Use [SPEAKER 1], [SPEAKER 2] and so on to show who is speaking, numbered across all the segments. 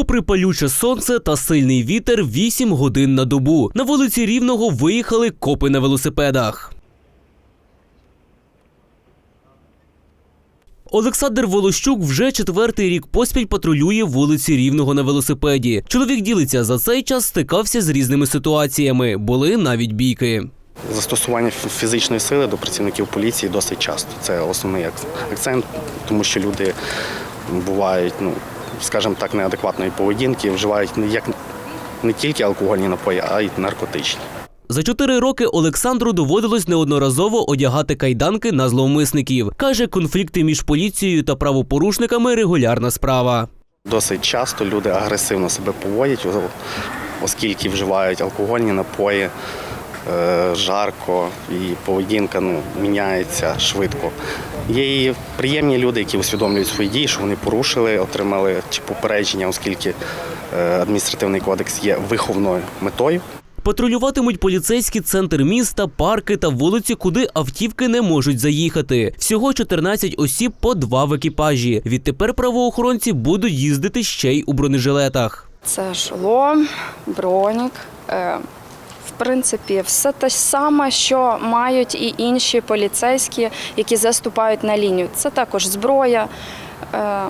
[SPEAKER 1] Попри палюче сонце та сильний вітер, 8 годин на добу. На вулиці Рівного виїхали копи на велосипедах. Олександр Волощук вже четвертий рік поспіль патрулює вулиці Рівного на велосипеді. Чоловік ділиться за цей час стикався з різними ситуаціями. Були навіть бійки.
[SPEAKER 2] Застосування фізичної сили до працівників поліції досить часто. Це основний акцент, тому що люди бувають, ну скажімо так, неадекватної поведінки, вживають як не тільки алкогольні напої, а й наркотичні.
[SPEAKER 1] За чотири роки Олександру доводилось неодноразово одягати кайданки на зловмисників. Каже, конфлікти між поліцією та правопорушниками регулярна справа.
[SPEAKER 2] Досить часто люди агресивно себе поводять, оскільки вживають алкогольні напої, жарко і поведінка ну, міняється швидко. Є і приємні люди, які усвідомлюють свої дії, що вони порушили, отримали чи попередження, оскільки е, адміністративний кодекс є виховною метою.
[SPEAKER 1] Патрулюватимуть поліцейські центр міста, парки та вулиці, куди автівки не можуть заїхати. Всього 14 осіб по два в екіпажі. Відтепер правоохоронці будуть їздити ще й у бронежилетах.
[SPEAKER 3] Це шолом, бронік. В принципі, все те ж саме, що мають і інші поліцейські, які заступають на лінію. Це також зброя, е,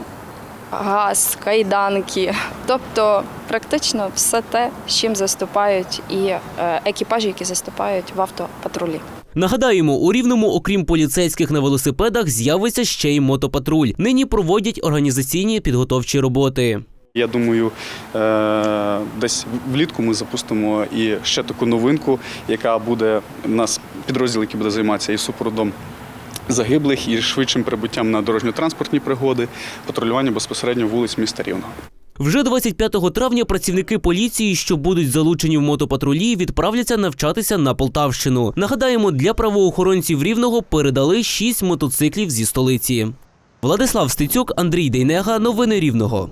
[SPEAKER 3] газ, кайданки. Тобто, практично все те, з чим заступають і е, екіпажі, які заступають в автопатрулі.
[SPEAKER 1] Нагадаємо, у рівному, окрім поліцейських на велосипедах, з'явиться ще й мотопатруль. Нині проводять організаційні підготовчі роботи.
[SPEAKER 4] Я думаю, е, десь влітку ми запустимо і ще таку новинку, яка буде у нас підрозділ, який буде займатися і супроводом загиблих, і швидшим прибуттям на дорожньо-транспортні пригоди, патрулювання безпосередньо вулиць міста Рівного.
[SPEAKER 1] Вже 25 травня працівники поліції, що будуть залучені в мотопатрулі, відправляться навчатися на Полтавщину. Нагадаємо, для правоохоронців рівного передали 6 мотоциклів зі столиці. Владислав Стецюк, Андрій Дейнега. Новини Рівного.